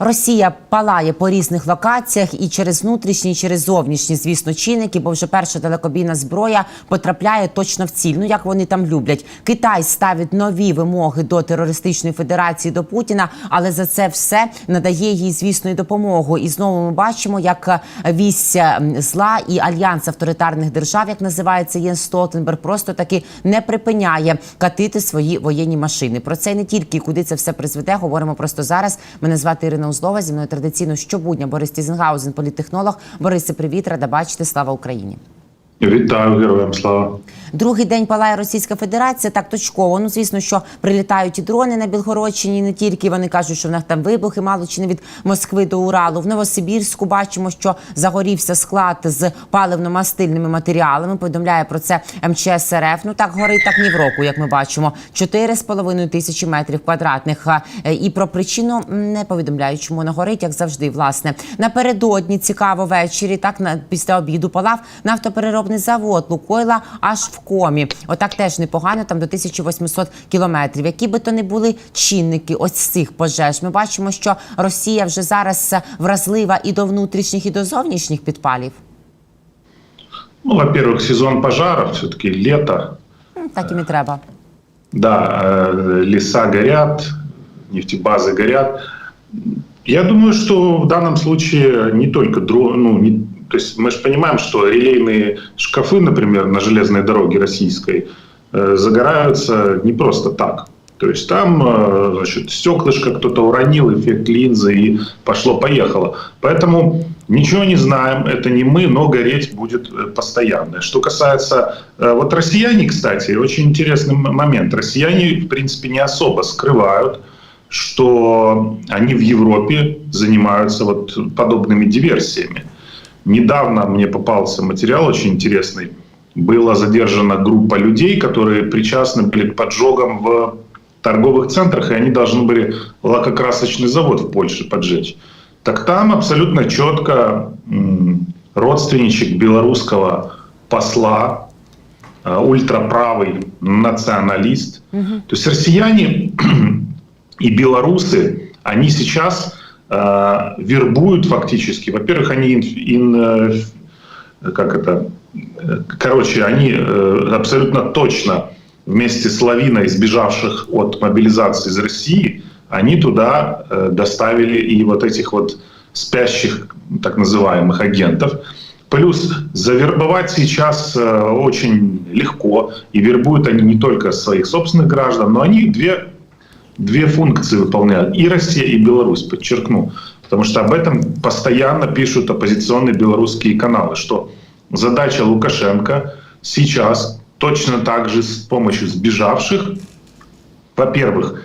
Росія палає по різних локаціях і через внутрішні, і через зовнішні, звісно, чинники, бо вже перша далекобійна зброя потрапляє точно в ціль. Ну як вони там люблять. Китай ставить нові вимоги до терористичної федерації до Путіна, але за це все надає їй, звісно, і допомогу. І знову ми бачимо, як е, вісь е, зла і альянс авторитарних держав, як називається Єн Столтенберг, просто таки не припиняє катити свої воєнні машини. Про це не тільки куди це все призведе. Говоримо просто зараз. Мене звати Ірина Узлова. Зі мною традиційно щобудня Борис Тізенгаузен, політтехнолог. Борисе, привіт, рада бачити. Слава Україні. Вітаю героям слава. Другий день палає Російська Федерація так точково. Ну звісно, що прилітають і дрони на Білгородщині. Не тільки вони кажуть, що в них там вибухи, мало чи не від Москви до Уралу. В Новосибірську бачимо, що загорівся склад з паливно-мастильними матеріалами. Повідомляє про це МЧС РФ. Ну так горить так ні в року, як ми бачимо. 4,5 тисячі метрів квадратних. Е, І про причину не повідомляють, чому вона горить, як завжди. Власне напередодні цікаво ввечері. Так на після обіду палав нафтопереробний завод Лукойла аж в комі. Отак теж непогано, там до 1800 кілометрів. Які би то не були чинники ось цих пожеж, ми бачимо, що Росія вже зараз е, вразлива і до внутрішніх, і до зовнішніх підпалів. Ну, во-первых, сезон пожаров, все-таки лето. М, Так і не треба. Да, э, леса горят, нефтебазы горят. Я думаю, что в данном случае не только дро... ну, не... то есть мы же понимаем, что релейные шкафы, например, на железной дороге российской э, загораются не просто так. То есть там э, значит, стеклышко кто-то уронил, эффект линзы и пошло-поехало. Поэтому ничего не знаем, это не мы, но гореть будет э, постоянно. Что касается... Вот россияне, кстати, очень интересный момент. Россияне, в принципе, не особо скрывают, что они в Европе занимаются вот подобными диверсиями. Недавно мне попался материал очень интересный. Была задержана группа людей, которые причастны были к поджогам в торговых центрах, и они должны были лакокрасочный завод в Польше поджечь. Так там абсолютно четко родственничек белорусского посла, э, ультраправый националист. То есть россияне и белорусы, они сейчас вербуют фактически. Во-первых, они ин, ин, э, как это, э, короче, они э, абсолютно точно вместе с лавиной сбежавших от мобилизации из России, они туда э, доставили и вот этих вот спящих так называемых агентов. Плюс завербовать сейчас э, очень легко, и вербуют они не только своих собственных граждан, но они две, две функции выполняют. И Россия, и Беларусь, подчеркну. Потому что об этом постоянно пишут оппозиционные белорусские каналы, что задача Лукашенко сейчас точно так же с помощью сбежавших, во-первых,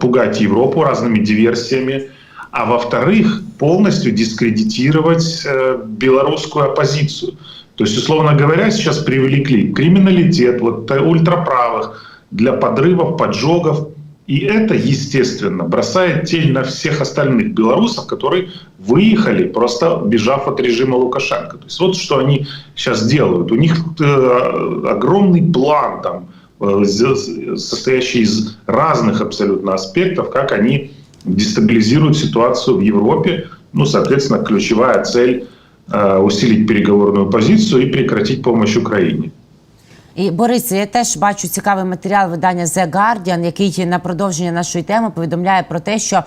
пугать Европу разными диверсиями, а во-вторых, полностью дискредитировать э, белорусскую оппозицию. То есть, условно говоря, сейчас привлекли криминалитет, вот э, ультраправых для подрывов, поджогов. И это, естественно, бросает тень на всех остальных белорусов, которые выехали, просто бежав от режима Лукашенко. То есть вот что они сейчас делают. У них э, огромный план там, э, состоящий из разных абсолютно аспектов, как они дестабилизируют ситуацию в Европе. Ну, соответственно, ключевая цель э, усилить переговорную позицию и прекратить помощь Украине. І Борисе, я теж бачу цікавий матеріал видання The Guardian, який на продовження нашої теми повідомляє про те, що.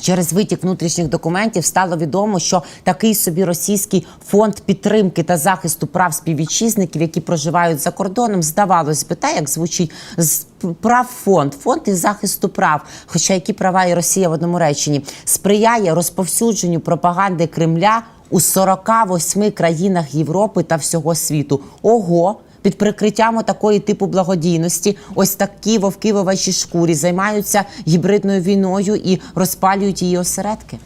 Через витік внутрішніх документів стало відомо, що такий собі російський фонд підтримки та захисту прав співвітчизників, які проживають за кордоном, здавалось би, та як звучить з прав фонд, фонд із захисту прав. Хоча які права і Росія в одному реченні сприяє розповсюдженню пропаганди Кремля у 48 країнах Європи та всього світу. Ого! Під прикриттям такої типу благодійності, ось такі вовки в овечій шкурі займаються гібридною війною і розпалюють її осередки.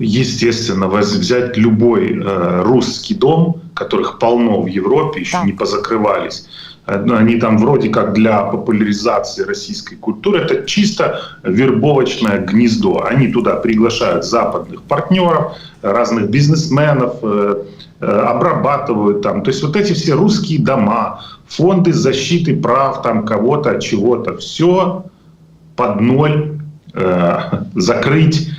Естественно, взять любой э, русский дом, которых полно в Европе, еще Так. не позакрывались. Они там вроде как для популяризации российской культуры. Это чисто вербовочное гнездо. Они туда приглашают западных партнеров, разных бизнесменов, э, э, обрабатывают там. То есть вот эти все русские дома, фонды защиты прав там кого-то, чего-то, все под ноль э, закрыть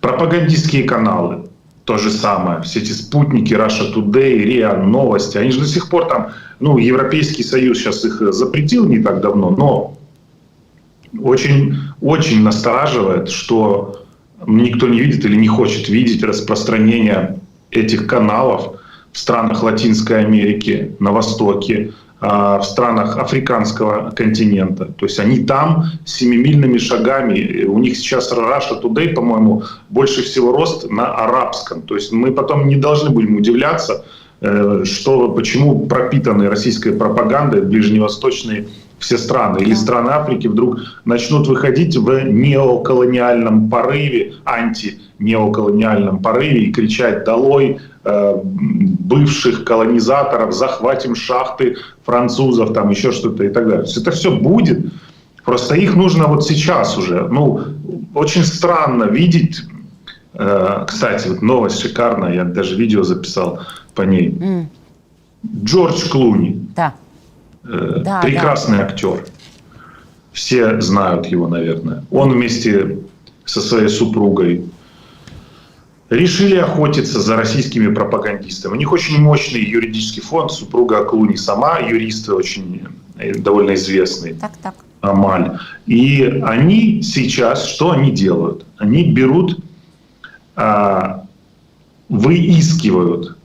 пропагандистские каналы. То же самое. Все эти спутники, Russia Today, РИА, Новости. Они же до сих пор там, ну, Европейский Союз сейчас их запретил не так давно, но очень, очень настораживает, что никто не видит или не хочет видеть распространение этих каналов в странах Латинской Америки, на Востоке, а, в странах африканского континента. То есть они там семимильными шагами. У них сейчас Russia Today, по-моему, больше всего рост на арабском. То есть мы потом не должны будем удивляться, э, что, почему пропитаны российской пропагандой ближневосточные все страны или страны Африки вдруг начнут выходить в неоколониальном порыве, анти-неоколониальном порыве и кричать «Долой э, бывших колонизаторов, захватим шахты французов», там еще что-то и так далее. То есть это все будет, просто их нужно вот сейчас уже. Ну, очень странно видеть, э, кстати, вот новость шикарная, я даже видео записал по ней. Джордж Клуни. Так. Э, Да, прекрасный актер. Все знают его, наверное. Он вместе со своей супругой решили охотиться за российскими пропагандистами. У них очень мощный юридический фонд. Супруга Клуни сама юрист, очень э, довольно известный. Так, так. Амаль. И они сейчас, что они делают? Они берут, а, выискивают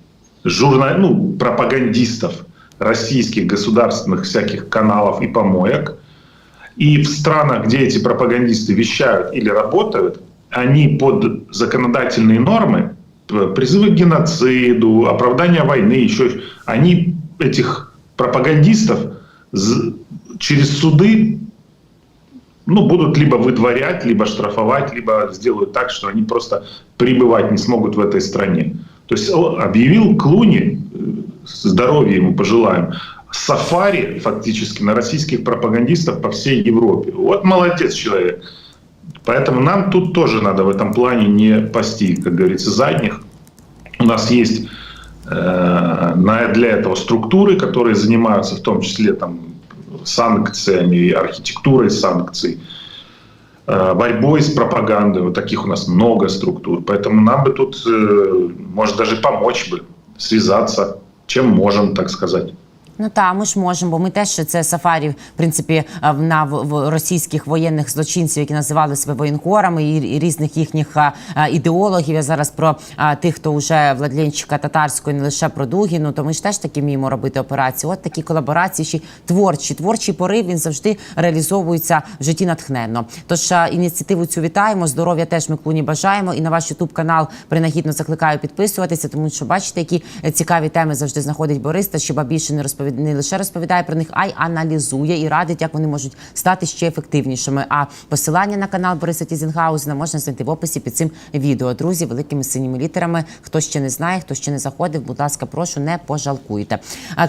журнал, ну, пропагандистов российских государственных всяких каналов и помоек. И в странах, где эти пропагандисты вещают или работают, они под законодательные нормы, призывы к геноциду, оправдание войны, еще они этих пропагандистов через суды ну, будут либо выдворять, либо штрафовать, либо сделают так, что они просто пребывать не смогут в этой стране. То есть объявил Клуни, э, здоровья ему пожелаем, сафари фактически на российских пропагандистов по всей Европе. Вот молодец человек. Поэтому нам тут тоже надо в этом плане не пасти, как говорится, задних. У нас есть э, для этого структуры, которые занимаются в том числе там, санкциями, архитектурой санкций, борьбой с пропагандой. Вот таких у нас много структур. Поэтому нам бы тут, э, может, даже помочь бы, связаться, чем можем, так сказать. Ну та ми ж можемо, бо ми теж це сафарі, в принципі, е, на в- російських воєнних злочинців, які називали себе воєнкорами, і, і різних їхніх а, а, ідеологів. Я зараз про а, тих, хто вже Владленчика татарської, не лише про Дугіну, то ми ж теж таки вміємо робити операції. От такі колаборації, й творчі, творчий порив він завжди реалізовується в житті натхненно. Тож а, ініціативу цю вітаємо. Здоров'я теж ми клуні бажаємо. І на ваш ютуб канал принагідно закликаю підписуватися, тому що бачите, які е, цікаві теми завжди знаходить Борис, та щоб більше не розповідає не лише розповідає про них, а й аналізує і радить, як вони можуть стати ще ефективнішими. А посилання на канал Бориса Тізінгаузена можна знайти в описі під цим відео. Друзі, великими синіми літерами. Хто ще не знає, хто ще не заходив, будь ласка, прошу, не пожалкуйте.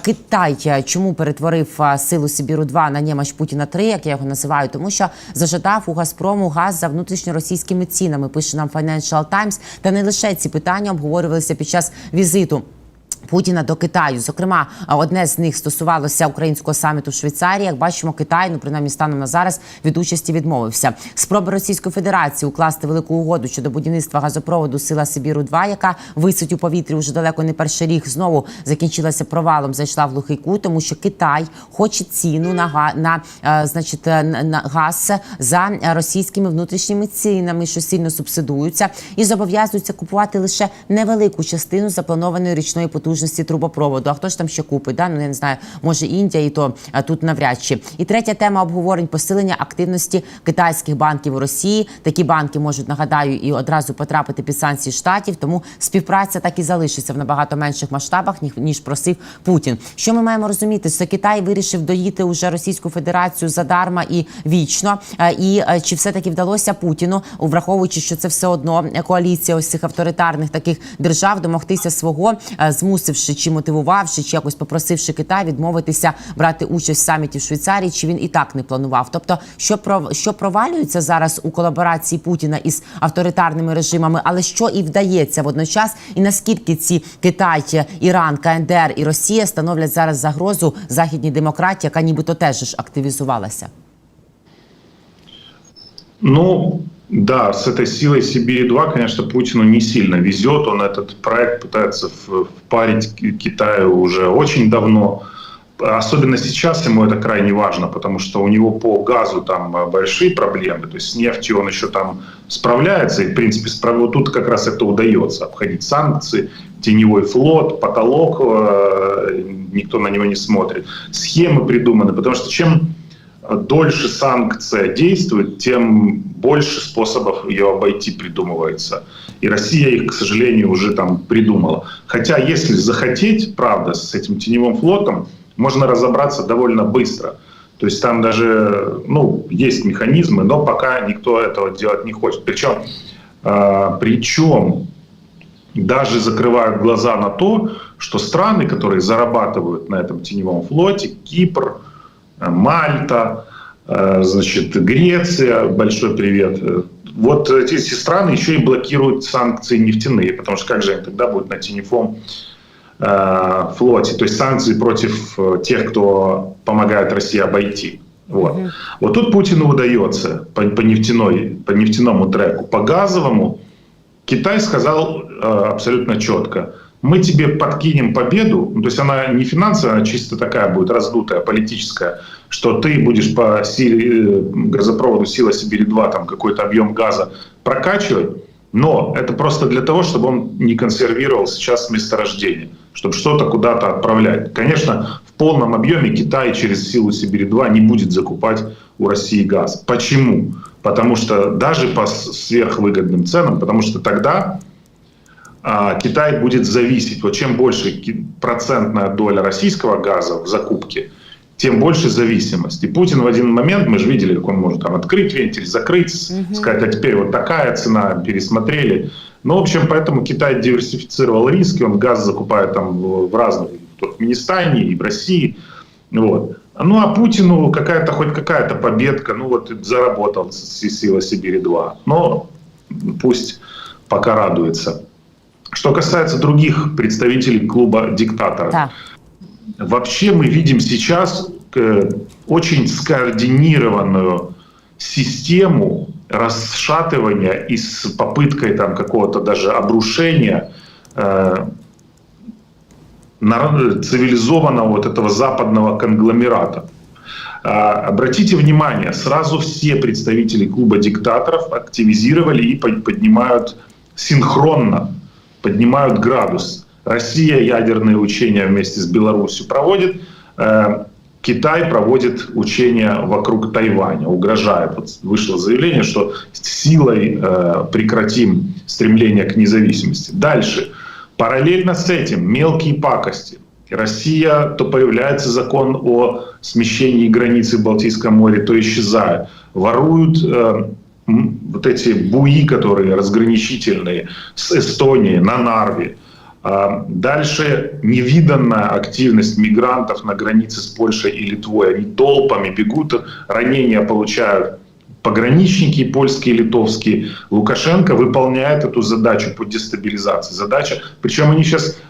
Китай е, чому перетворив силу Сибіру 2 на Нємач Путіна 3 як я його називаю, тому що зажадав у Газпрому газ за внутрішньоросійськими цінами. Пише нам Financial Times. Та не лише ці питання обговорювалися під час візиту. Путіна до Китаю. Зокрема, одне з них стосувалося українського саміту в Швейцарії. Як бачимо, Китай, ну принаймні станом на зараз, від участі відмовився. Спроби Російської Федерації укласти велику угоду щодо будівництва газопроводу Сила Сибіру 2 яка висить у повітрі вже далеко не перший рік, знову закінчилася провалом. Зайшла в глухий кут, тому що Китай хоче ціну на на е, значить е, на на газ за російськими внутрішніми цінами, що сильно субсидуються, і зобов'язуються купувати лише невелику частину запланованої річної потужності трубопроводу. А хто ж там ще купить? Да? Ну я не знаю, може Індія, і то тут навряд чи. І третя тема обговорень посилення активності китайських банків у Росії. Такі банки можуть нагадаю і одразу потрапити під санкції штатів. Тому співпраця так і залишиться в набагато менших масштабах, ні- ніж просив Путін. Що ми маємо розуміти? Що Китай вирішив доїти уже Російську Федерацію задарма і вічно. І чи все таки вдалося Путіну, враховуючи, що це все одно коаліція ось цих авторитарних таких держав, домогтися свого, е, змусивши чи мотивувавши, чи якось попросивши Китай відмовитися брати участь в саміті в Швейцарії, чи він і так не планував? Тобто, що що провалюється зараз у колаборації Путіна із авторитарними режимами, але що і вдається водночас, і наскільки ці Китай, Іран, КНДР і Росія становлять зараз загрозу західній демократії, яка нібито теж ж активізувалася? Ну, да, с этой силой Сибири-2, конечно, Путину не сильно везет. Он этот проект пытается впарить Китаю уже очень давно. Особенно сейчас ему это крайне важно, потому что у него по газу там большие проблемы. То есть с нефтью он еще там справляется. И, в принципе, вот тут как раз это удается. Обходить санкции, теневой флот, потолок, э, никто на него не смотрит. Схемы придуманы. Потому что чем дольше санкция действует, тем больше способов ее обойти придумывается. И Россия их, к сожалению, уже там придумала. Хотя, если захотеть, правда, с этим теневым флотом, можно разобраться довольно быстро. То есть там даже, ну, есть механизмы, но пока никто этого делать не хочет. Причем, э, а, причем даже закрывают глаза на то, что страны, которые зарабатывают на этом теневом флоте, Кипр, Мальта, э, значит, Греция, большой привет. Вот эти страны еще и блокируют санкции нефтяные, потому что как же они тогда будут на теневом э, флоте, то есть санкции против э, тех, кто помогает России обойти. Вот. Вот тут Путину удается по, по, нефтяной, по нефтяному треку. По газовому Китай сказал э, абсолютно четко, мы тебе подкинем победу, ну, то есть она не финансовая, она чисто такая будет раздутая, политическая, что ты будешь по силе, э, газопроводу «Сила Сибири-2» там какой-то объем газа прокачивать, но это просто для того, чтобы он не консервировал сейчас месторождение, чтобы что-то куда-то отправлять. Конечно, в полном объеме Китай через «Силу Сибири-2» не будет закупать у России газ. Почему? Потому что даже по сверхвыгодным ценам, потому что тогда Китай будет зависеть. Вот чем больше процентная доля российского газа в закупке, тем больше зависимость. И Путин в один момент, мы же видели, как он может там открыть вентиль, закрыть, угу. сказать, а теперь вот такая цена, пересмотрели. Ну, в общем, поэтому Китай диверсифицировал риски, он газ закупает там в разных, в Туркменистане и в России. Вот. Ну, а Путину какая-то, хоть какая-то победка, ну вот заработал сила Сибири-2. Но пусть пока радуется. Что касается других представителей клуба диктатора, да. вообще мы видим сейчас э, очень скоординированную систему расшатывания и с попыткой там какого-то даже обрушения э, цивилизованного вот этого западного конгломерата. А, обратите внимание, сразу все представители клуба диктаторов активизировали и поднимают синхронно поднимают градус. Россия ядерные учения вместе с Беларусью проводит. Э, Китай проводит учения вокруг Тайваня, угрожает. Вот вышло заявление, что силой э, прекратим стремление к независимости. Дальше. Параллельно с этим мелкие пакости. Россия, то появляется закон о смещении границы Балтийского моря, то исчезает. Воруют э, вот эти буи, которые разграничительные с Эстонией на Нарве. А дальше невиданная активность мигрантов на границе с Польшей и Литвой. Они толпами бегут, ранения получают пограничники польские, литовские. Лукашенко выполняет эту задачу по дестабилизации. Задача, причем они сейчас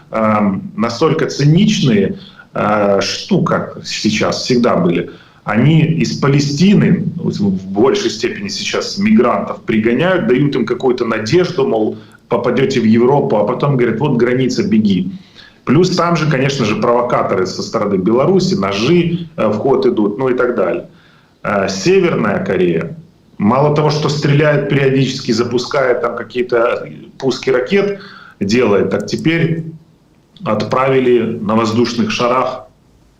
настолько циничные, э, штука сейчас всегда были – они из Палестины, в большей степени сейчас мигрантов пригоняют, дают им какую-то надежду, мол, попадете в Европу, а потом говорят, вот граница, беги. Плюс там же, конечно же, провокаторы со стороны Беларуси, ножи э, в ход идут, ну и так далее. Э, Северная Корея, мало того, что стреляет периодически, запускает там какие-то пуски ракет, делает, так теперь отправили на воздушных шарах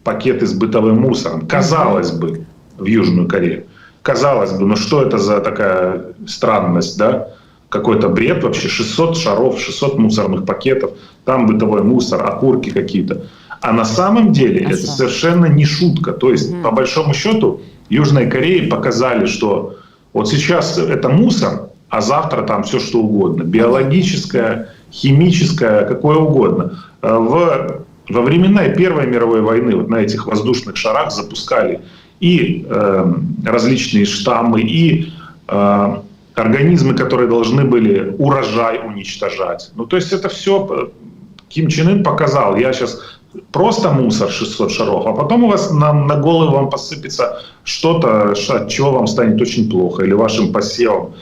пакеты с бытовым мусором. Казалось бы, в Южную Корею. Казалось бы, ну что это за такая странность, да? Какой-то бред вообще. 600 шаров, 600 мусорных пакетов, там бытовой мусор, окурки какие-то. А на самом деле а это что? совершенно не шутка. То есть, mm. по большому счету, Южной Корее показали, что вот сейчас это мусор, а завтра там все что угодно. Биологическое, химическое, какое угодно. Э, в во времена Первой мировой войны вот на этих воздушных шарах запускали и э, различные штаммы, и э, организмы, которые должны были урожай уничтожать. Ну, то есть это все Ким Чен Ын показал, я сейчас просто мусор 600 шаров, а потом у вас на, на голову вам посыпется что-то, от чего вам станет очень плохо, или вашим посевом.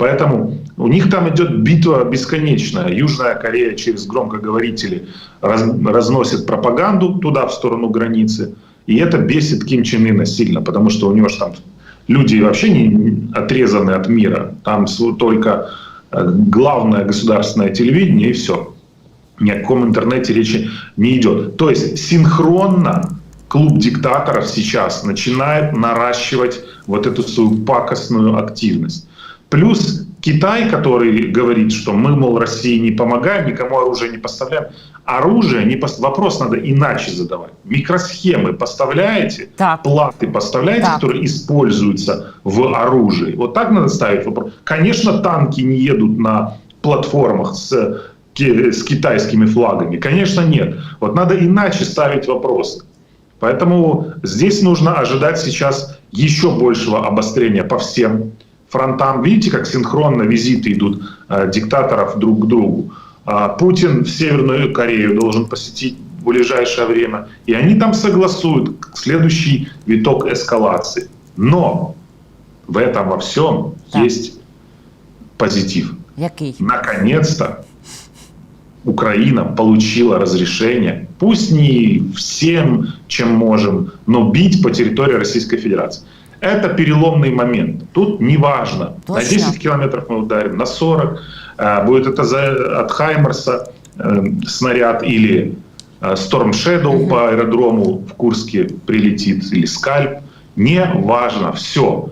Поэтому у них там идет битва бесконечная. Южная Корея через громкоговорители раз- разносит пропаганду туда, в сторону границы. И это бесит Ким Чен Ына сильно, потому что у него же там люди вообще не отрезаны от мира. Там только э, главное государственное телевидение и все. Ни о каком интернете речи не идет. То есть синхронно клуб диктаторов сейчас начинает наращивать вот эту свою пакостную активность. Плюс Китай, который говорит, что мы, мол, России не помогаем, никому оружие не поставляем. Оружие, не пос- вопрос надо иначе задавать. Микросхемы поставляете, Так. платы поставляете, Так. которые используются в оружии. Вот так надо ставить вопрос. Конечно, танки не едут на платформах с, с китайскими флагами. Конечно, нет. Вот надо иначе ставить вопросы. Поэтому здесь нужно ожидать сейчас еще большего обострения по всем фронтам. Видите, как синхронно визиты идут э, диктаторов друг к другу. А, Путин в Северную Корею должен посетить в ближайшее время. И они там согласуют следующий виток эскалации. Но в этом во всем Так. есть позитив. Який? Наконец-то Украина получила разрешение, пусть не всем, чем можем, но бить по территории Российской Федерации. Это переломный момент. Тут не важно, на Точно. 10 километров мы ударим, на 40, э, будет это за- от Хаймерса э, снаряд или э, Storm Shadow по аэродрому в Курске прилетит, или Скальп. Не важно, все.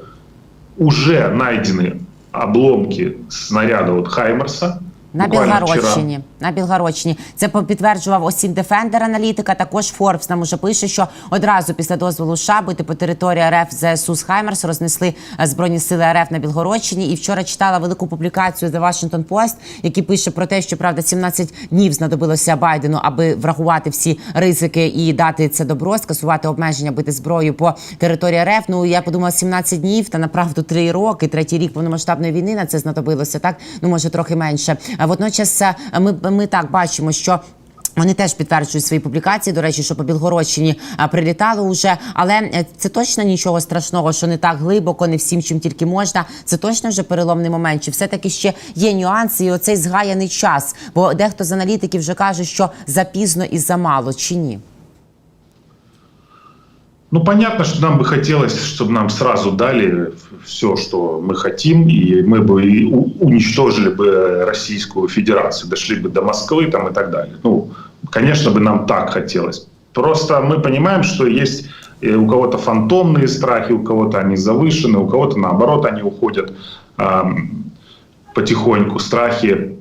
Уже найдены обломки снаряда от Хаймерса. На Буквально Білгородщині. На Білгородщині. Це підтверджував Осім Дефендер аналітика. Також Форбс нам уже пише, що одразу після дозволу США бити по території РФ ЗСУ з Хаймерс рознесли збройні сили РФ на Білгородщині. І вчора читала велику публікацію The Washington Post, який пише про те, що правда 17 днів знадобилося Байдену, аби врахувати всі ризики і дати це добро, скасувати обмеження бити зброю по території РФ. Ну я подумала, 17 днів та направду 3 роки, третій рік повномасштабної війни на це знадобилося. Так ну може трохи менше. Водночас е, ми, ми так бачимо, що. Вони теж підтверджують свої публікації. До речі, що по Білгородщині прилітали прилітало уже, але е, це точно нічого страшного, що не так глибоко, не всім, чим тільки можна. Це точно вже переломний момент. Чи все таки ще є нюанси, і оцей згаяний час? Бо дехто з аналітиків вже каже, що запізно і замало, чи ні? Ну, понятно, что нам бы хотелось, чтобы нам сразу дали все, что мы хотим, и мы бы и уничтожили бы Российскую Федерацию, дошли бы до Москвы там и так далее. Ну, конечно бы нам так хотелось. Просто мы понимаем, что есть э, у кого-то фантомные страхи, у кого-то они завышены, у кого-то наоборот они уходят ам, потихоньку. Страхи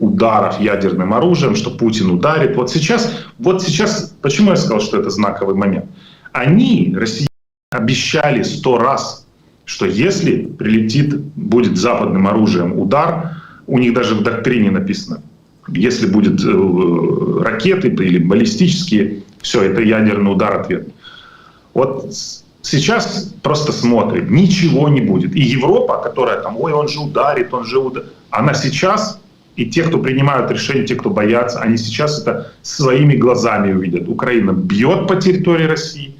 ударов ядерным оружием, что Путин ударит. Вот сейчас, вот сейчас, почему я сказал, что это знаковый момент? Они, россияне, обещали сто раз, что если прилетит, будет западным оружием удар, у них даже в доктрине написано, если будет э, ракеты или баллистические, все, это ядерный удар ответ. Вот сейчас просто смотрим, ничего не будет. И Европа, которая там, ой, он же ударит, он же ударит, она сейчас, и те, кто принимают решения, те, кто боятся, они сейчас это своими глазами увидят. Украина бьет по территории России,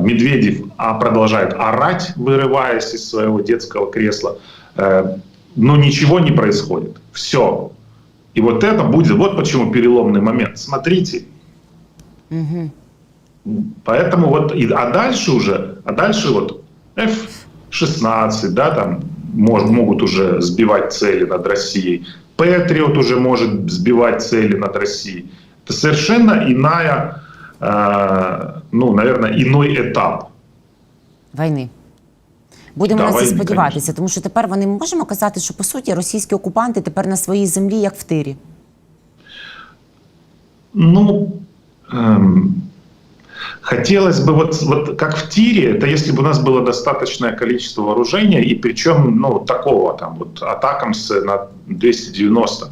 Медведев а, продолжает орать, вырываясь из своего детского кресла, э, но ничего не происходит. Все. И вот это будет, вот почему переломный момент. Смотрите, Поэтому вот, и, а дальше уже, а дальше вот F-16, да, там мож, могут уже сбивать цели над Россией. Патриот уже может сбивать цели над Россией. Это совершенно иная, э, ну, наверное, иной этап. Війни. Будемо Да, на це війни, сподіватися, тому що тепер вони можемо казати, що по суті російські окупанти тепер на своїй землі як в тирі. Ну, эм, хотелось бы, вот, вот как в тире, это если бы у нас было достаточное количество вооружения, и причем, ну, такого там, вот, атакамс на 290 э,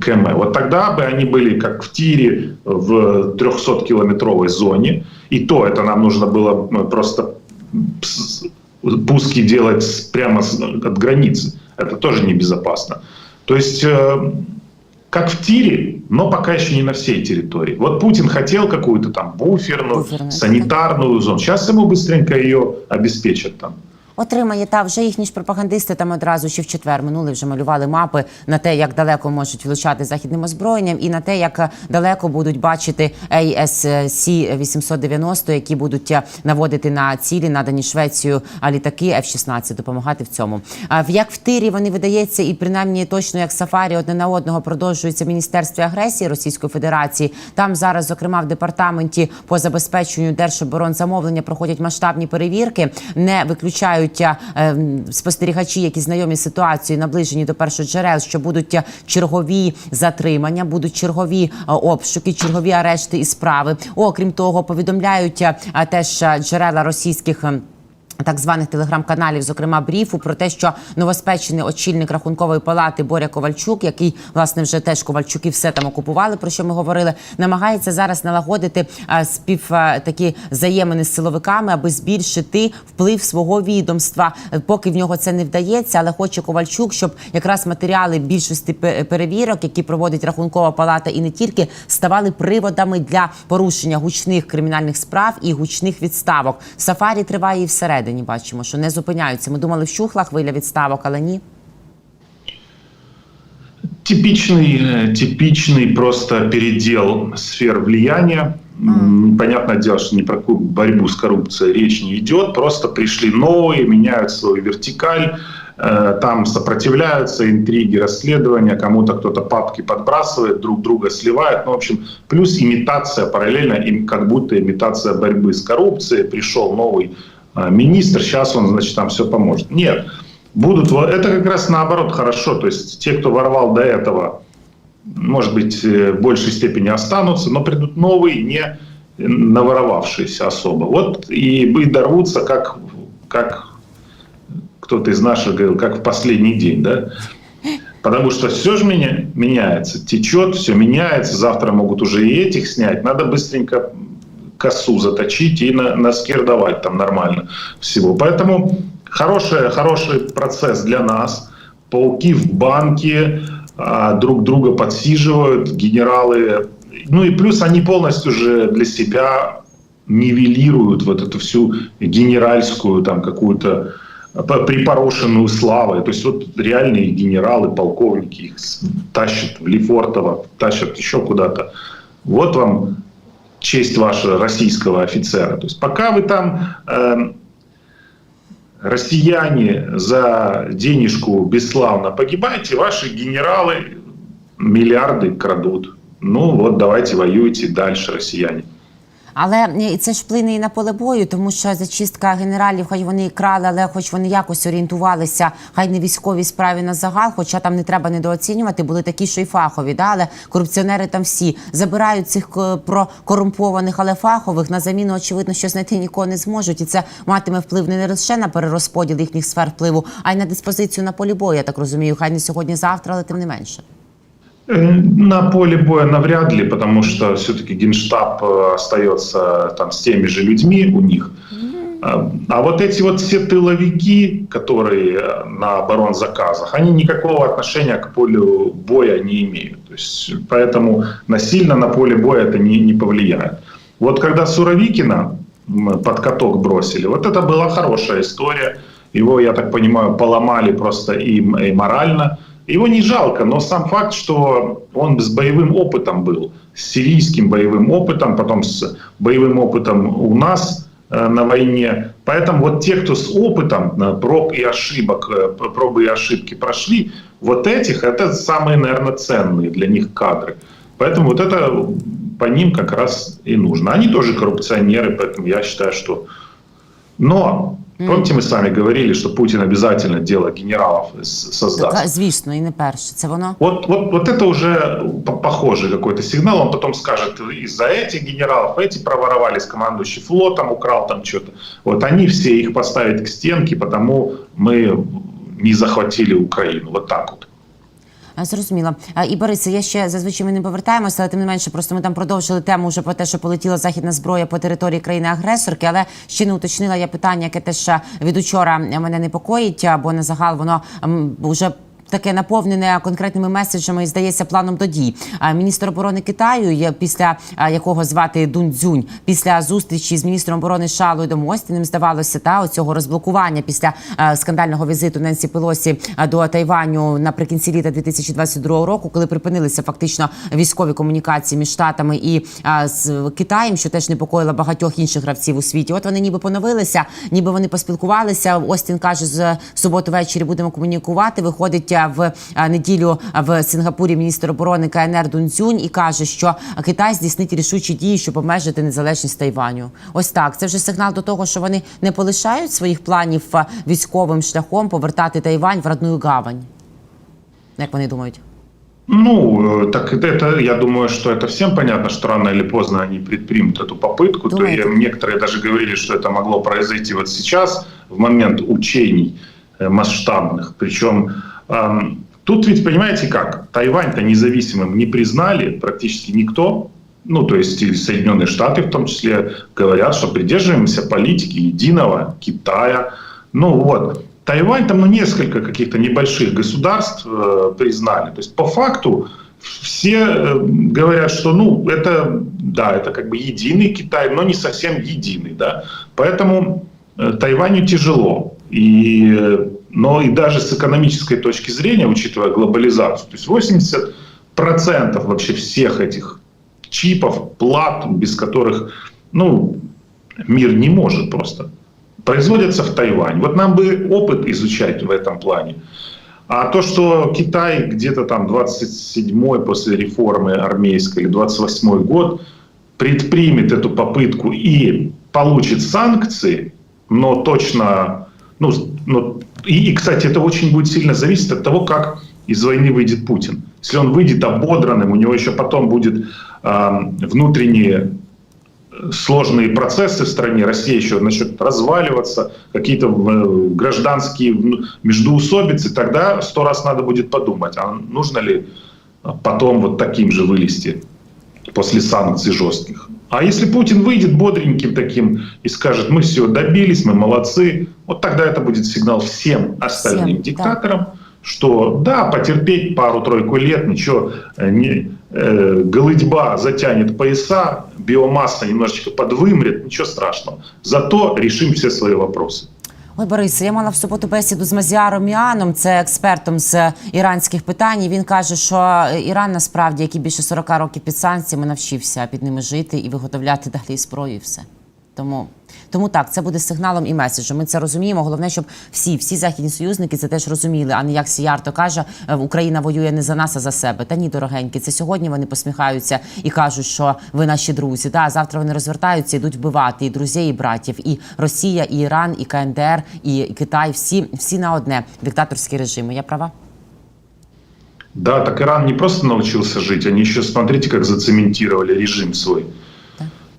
км. Вот тогда бы они были как в тире в 300-километровой зоне, и то это нам нужно было просто пуски делать прямо от границы. Это тоже небезопасно. То есть э, как в тире, но пока еще не на всей территории. Вот Путин хотел какую-то там буферную, Буферную, санитарную зону. Сейчас ему быстренько ее обеспечат там. Отримає та вже їхні ж пропагандисти там одразу ще в четвер минули вже малювали мапи на те, як далеко можуть влучати західним озброєнням, і на те, як е, далеко будуть бачити ASC 890, які будуть е, наводити на цілі, надані Швецію, літаки F-16, допомагати в цьому. Як в тирі вони видається, і принаймні точно як сафарі одне на одного продовжується в міністерстві агресії Російської Федерації. Там зараз, зокрема, в департаменті по забезпеченню держоборонзамовлення проходять масштабні перевірки, не виключають е, спостерігачі, які знайомі з ситуацією, наближені до першоджерел, що будуть е, чергові затримання, будуть чергові е, обшуки, чергові арешти і справи. Окрім того, повідомляють теж джерела російських. Так званих телеграм-каналів, зокрема бріфу, про те, що новоспечений очільник рахункової палати Боря Ковальчук, який власне вже теж Ковальчуки все там окупували, про що ми говорили, намагається зараз налагодити а, спів а, такі взаємини з силовиками, аби збільшити вплив свого відомства. Е, Поки в нього це не вдається, але хоче Ковальчук, щоб якраз матеріали більшості перевірок, які проводить рахункова палата, і не тільки ставали приводами для порушення гучних кримінальних справ і гучних відставок. Сафарі триває і всередині. Бачимо, що не зупиняються. Ми думали, вщухла хвиля відставок, але ні. Типичный, э, типичный просто передел сфер влияния. М, Понятное дело, что ни про какую борьбу с коррупцией речь не идет. Просто пришли новые, меняют свою вертикаль. э, Там сопротивляются интриги, расследования. Кому-то кто-то папки подбрасывает, друг друга сливает. Ну, в общем, плюс имитация параллельно, им как будто имитация борьбы с коррупцией. Пришел новый министр, сейчас он, значит, там все поможет. Нет. Будут, это как раз наоборот хорошо. То есть те, кто воровал до этого, может быть, э, в большей степени останутся, но придут новые, не наворовавшиеся особо. Вот и, и дорвутся, как, как кто-то из наших говорил, как в последний день, да? Потому что все же меня, меняется, течет, все меняется, завтра могут уже и этих снять, надо быстренько косу заточить и на, наскирдовать там нормально всего. Поэтому хороший, хороший процесс для нас. Пауки в банке а, друг друга подсиживают, генералы. Ну и плюс они полностью же для себя нивелируют вот эту всю генеральскую там какую-то п- припорошенную славой. То есть вот реальные генералы, полковники их тащат в Лефортово, тащат еще куда-то. Вот вам честь вашего российского офицера. То есть пока вы там эм, россияне за денежку бесславно погибаете, ваши генералы миллиарды крадут. Ну вот давайте воюйте дальше, россияне. Але е, це ж вплине і на поле бою, тому що зачистка генералів, хай вони і крали, але хоч вони якось орієнтувалися, хай не військовій справі на загал, хоча там не треба недооцінювати, були такі, що й фахові, да? але корупціонери там всі забирають цих прокорумпованих, але фахових на заміну, очевидно, що знайти нікого не зможуть, і це матиме вплив не лише на перерозподіл їхніх сфер впливу, а й на диспозицію на полі бою. Я так розумію, хай не сьогодні-завтра, але тим не менше. Э, На поле боя навряд ли, потому что все-таки генштаб э, остается там с теми же людьми у них. А а вот эти вот все тыловики, которые э, на оборонзаказах, они никакого отношения к полю боя не имеют. То есть, поэтому насильно на поле боя это не, не повлияет. Вот когда Суровикина под каток бросили, вот это была хорошая история. Его, я так понимаю, поломали просто и, и морально. Его не жалко, но сам факт, что он с боевым опытом был, с сирийским боевым опытом, потом с боевым опытом у нас э, на войне. Поэтому вот те, кто с опытом э, проб и ошибок, э, пробы и ошибки прошли, вот этих это самые, наверное, ценные для них кадры. Поэтому вот это по ним как раз и нужно. Они тоже коррупционеры, поэтому я считаю, что... Но Помните, мы с вами говорили, что Путин обязательно дело генералов с- создаст. Так, звісно, і не перше. Це воно. Вот, вот, вот это уже по- похожий какой-то сигнал. Он потом скажет, из-за этих генералов эти проворовались, командующий флотом украл там что-то. Вот они все их поставят к стенке, потому мы не захватили Украину. Вот так вот. А, Зрозуміло. І Борисе, я ще зазвичай ми не повертаємося, але тим не менше, просто ми там продовжили тему вже про те, що полетіла західна зброя по території країни-агресорки, але ще не уточнила я питання, яке теж від учора мене непокоїть, бо на загал воно вже. Таке наповнене конкретними меседжами, і здається, планом до дій. Міністр оборони Китаю, після якого звати Дун Цзюнь, після зустрічі з міністром оборони США Ллойдом Остіним, здавалося, та оцього розблокування після скандального візиту Ненсі Пелосі до Тайваню наприкінці літа 2022 року, коли припинилися фактично військові комунікації між штатами і з Китаєм, що теж непокоїло багатьох інших гравців у світі. От вони ніби поновилися, ніби вони поспілкувалися. Остін каже, з суботу ввечері будемо комунікувати. Виходить а, в а, неділю в Сингапурі міністр оборони КНР Дун Цюнь і каже, що Китай здійснить рішучі дії, щоб обмежити незалежність Тайваню. Ось так. Це вже сигнал до того, що вони не полишають своїх планів а, військовим шляхом повертати Тайвань в родную гавань. Як вони думають? Ну, э, так это, это, я думаю, что это всем понятно, что рано или поздно они предпримут эту попытку. То Думаете? и некоторые даже говорили, что это могло произойти вот сейчас, в момент учений э, масштабных. Причем эм, тут ведь, понимаете как, Тайвань-то независимым не признали практически никто. Ну, то есть и Соединенные Штаты в том числе говорят, что придерживаемся политики единого Китая. Ну вот, Тайвань там ну, несколько каких-то небольших государств э, признали. То есть по факту все э, говорят, что ну это да, это как бы единый Китай, но не совсем единый, да. Поэтому э, Тайваню тяжело. И, э, но и даже с экономической точки зрения, учитывая глобализацию, то есть 80% вообще всех этих чипов, плат, без которых ну, мир не может просто производятся в Тайвань. Вот нам бы опыт изучать в этом плане. А то, что Китай где-то там 27-й после реформы армейской или 28-й год предпримет эту попытку и получит санкции, но точно, ну, ну и, и, кстати, это очень будет сильно зависеть от того, как из войны выйдет Путин. Если он выйдет ободранным, у него еще потом будет э, внутренние сложные процессы в стране, Россия еще начнет разваливаться, какие-то э, гражданские междуусобицы, тогда сто раз надо будет подумать, а нужно ли потом вот таким же вылезти после санкций жестких. А если Путин выйдет бодреньким таким и скажет, мы все добились, мы молодцы, вот тогда это будет сигнал всем остальным Всем, да. диктаторам, что да, потерпеть пару-тройку лет, ничего, э, не, э, голыдьба затянет пояса, биомасса немножечко подвымрет, ничего страшного. Зато решим все свои вопросы. Ой, Борисе, я мала в суботу бесіду з Мазіаром Іаном, це експертом з іранських питань. і Він каже, що Іран насправді, який більше 40 років під санкціями, навчився під ними жити і виготовляти далі зброю, і все. Тому, тому так, це буде сигналом і меседжем. Ми це розуміємо. Головне, щоб всі, всі західні союзники це теж розуміли. А не як Сіярто каже, е, Україна воює не за нас, а за себе. Та ні, дорогенькі. Це сьогодні вони посміхаються і кажуть, що ви наші друзі. Да, завтра вони розвертаються, йдуть вбивати і друзей, і братів, і Росія, і Іран, і КНДР, і Китай. Всі, всі на одне диктаторські режими. Я права? Да, так Иран не просто научился жить, они еще, смотрите, как зацементировали режим свой.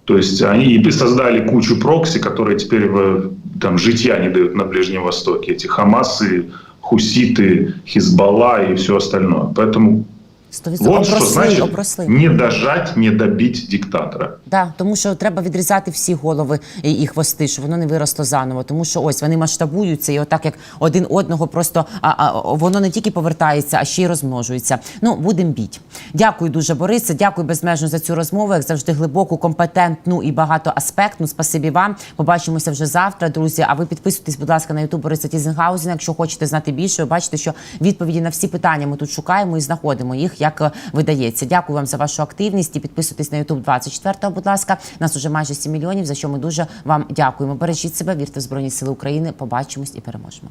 То есть они создали кучу прокси, которые теперь в, там житья не дают на Ближнем Востоке. Эти Хамасы, Хуситы, Хизбалла и все остальное. Поэтому 100% вот что опросли, значит опросли. не дожать, не добить диктатора. Да, тому що треба відрізати всі голови і, і хвости, щоб воно не виросло заново. Тому що ось вони масштабуються, і отак як один одного просто а, а, воно не тільки повертається, а ще й розмножується. Ну будемо біть. Дякую дуже, Борисе. Дякую безмежно за цю розмову. Як завжди, глибоку, компетентну і багатоаспектну. Спасибі вам. Побачимося вже завтра, друзі. А ви підписуйтесь, будь ласка, на Ютуб Бориса Тізенгаузена. Якщо хочете знати більше, ви бачите, що відповіді на всі питання ми тут шукаємо і знаходимо їх, як е, видається. Дякую вам за вашу активність і підписуйтесь на Ютуб 24 будь ласка. Нас уже майже 7 мільйонів, за що ми дуже вам дякуємо. Бережіть себе, вірте в Збройні Сили України. Побачимось і переможемо.